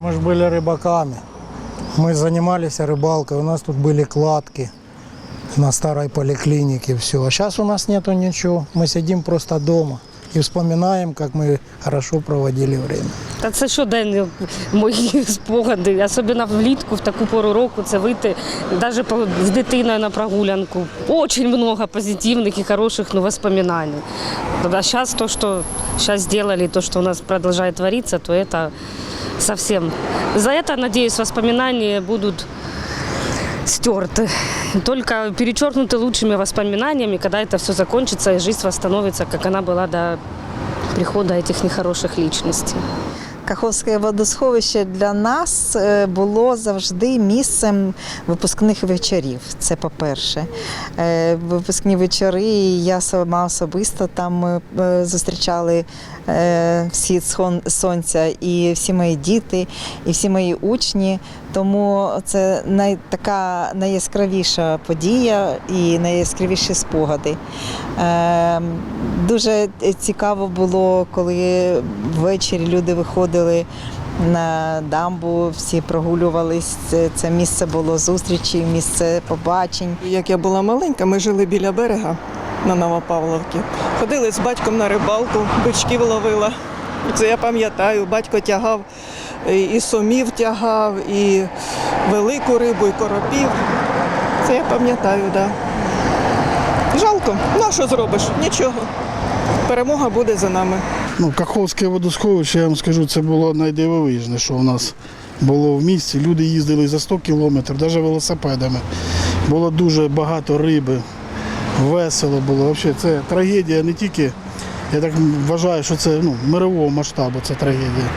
Мы же были рыбаками. Мы занимались рыбалкой. У нас тут были кладки на старой поликлинике. Все. А сейчас у нас нету ничего. Мы сидим просто дома и вспоминаем, как мы хорошо проводили время. Та це щоденні мої спогади, особливо влітку, в таку пору року, це вийти навіть по- з дитиною на прогулянку. Очень много позитивних і хороших ну, воспоминаний. А зараз то, що зараз сделали, то, що у нас продолжает твориться, то это совсем. За это, надеюсь, воспоминания будут стерты. Только перечеркнуты лучшими воспоминаниями, когда это все закончится и жизнь восстановится, как она была до прихода этих нехороших личностей. Каховське водосховище для нас е, було завжди місцем випускних вечорів. Це по-перше. Е, Випускні вечори, я сама особисто там е, зустрічали всі сонця і всі мої діти, і всі мої учні. Тому це най, така найяскравіша подія і найяскравіші спогади. Е, Дуже цікаво було, коли ввечері люди виходили на дамбу, всі прогулювались. Це, це місце було зустрічі, місце побачень. Як я була маленька, ми жили біля берега на Новопавловці. Ходили з батьком на рибалку, бичків ловила. Це я пам'ятаю, батько тягав і і сомів тягав, і велику рибу, і коропів. Це я пам'ятаю, так. Да. Жалко, ну а що зробиш? Нічого. Перемога буде за нами. Ну, Каховське водосховище, я вам скажу, це було найдивовижне, що у нас було в місті. Люди їздили за 100 кілометрів, навіть велосипедами. Було дуже багато риби, весело було. Взагалі, це трагедія не тільки, я так вважаю, що це ну, мирового масштабу, це трагедія.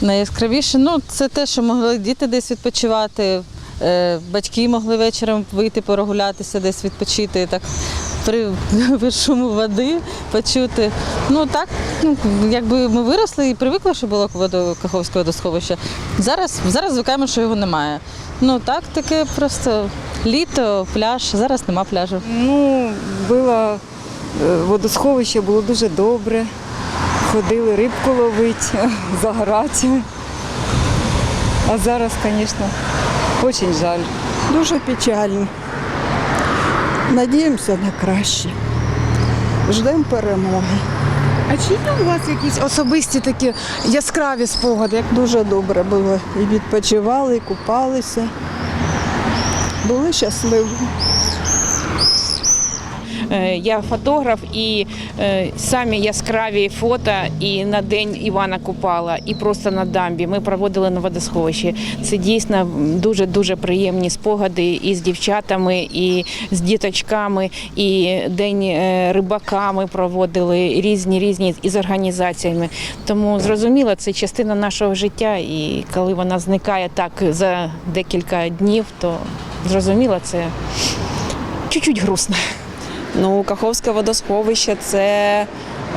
Найяскравіше, ну це те, що могли діти десь відпочивати, е, батьки могли вечором вийти прогулятися, десь відпочити, так при, при шуму води почути. Ну так, ну якби ми виросли і привикли, що було водо Каховське водосховище. Зараз, зараз звикаємо, що його немає. Ну так, таке просто літо, пляж, зараз нема пляжу. Ну, було водосховище, було дуже добре. Ходили рибку ловити, загорати. А зараз, звісно, дуже жаль. Дуже печально. Надіємося на краще. Ждемо перемоги. А чи є у вас якісь особисті такі яскраві спогади? Як Дуже добре було. І відпочивали, і купалися. Були щасливі. Е, Я фотограф і е, самі яскраві фото і на день Івана Купала, і просто на дамбі. Ми проводили на водосховищі. Це дійсно дуже дуже приємні спогади і з дівчатами, і з діточками, і день е, рибака ми проводили різні різні і з організаціями. Тому зрозуміло, це частина нашого життя. І коли вона зникає так за декілька днів, то зрозуміло, це чуть-чуть грустно. Ну, Каховське водосховище це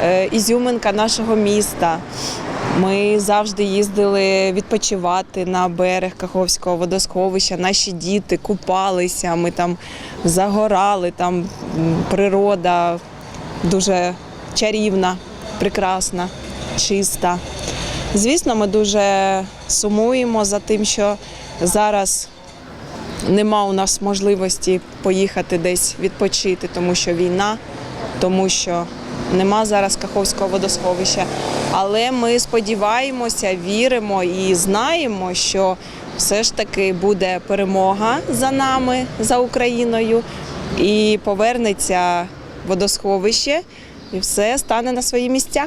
е, ізюминка нашого міста. Ми завжди їздили відпочивати на берег Каховського водосховища. Наші діти купалися, ми там загорали, там природа дуже чарівна, прекрасна, чиста. Звісно, ми дуже сумуємо за тим, що зараз нема у нас можливості поїхати десь відпочити, тому що війна, тому що нема зараз Каховського водосховища. Але ми сподіваємося, віримо і знаємо, що все ж таки буде перемога за нами, за Україною, і повернеться водосховище, і все стане на свої місця.